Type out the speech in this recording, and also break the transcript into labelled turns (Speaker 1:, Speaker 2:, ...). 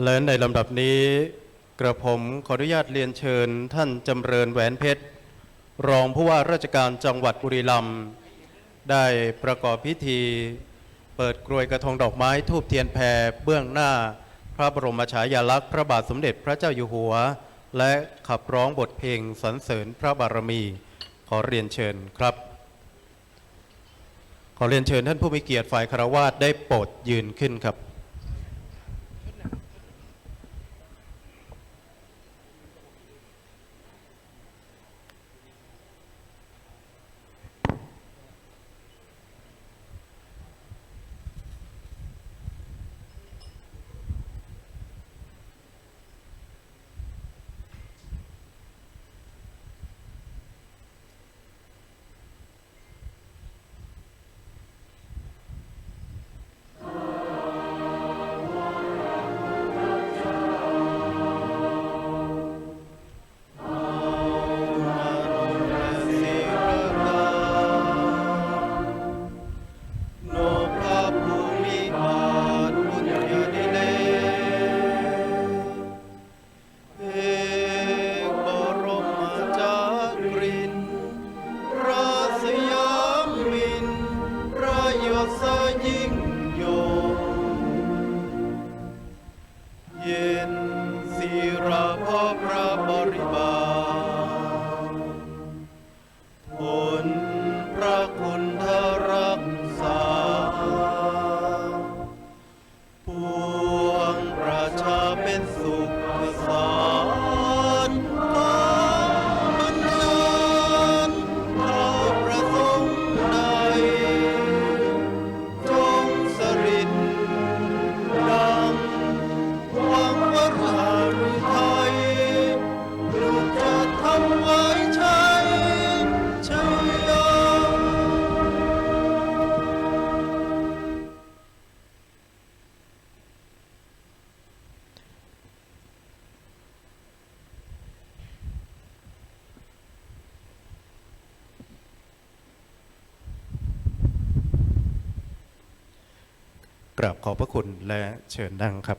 Speaker 1: และในลำดับนี้กระผมขออนุญาตเรียนเชิญท่านจำเริญแหวนเพชร รองผู้ว่าราชการจังหวัดบุรีรัมย์ได้ประกอบพิธี เปิดกรวยกระทงดอกไม้ทูบเทียนแพรเบื้องหน้า พระบรมฉายาลักษณ์พระบาทสมเด็จพระเจ้าอยู่หัว และขับร้องบทเพลงสรรเสริญพระบารมี ขอเรียนเชิญครับ ขอเรียนเชิญท่านผู้มีเกียรติฝ่ายคารวาสได้โปรดยืนขึ้นครับ เย็นสิราพ่อพระ กราบขอบพระคุณและเชิญนั่งครับ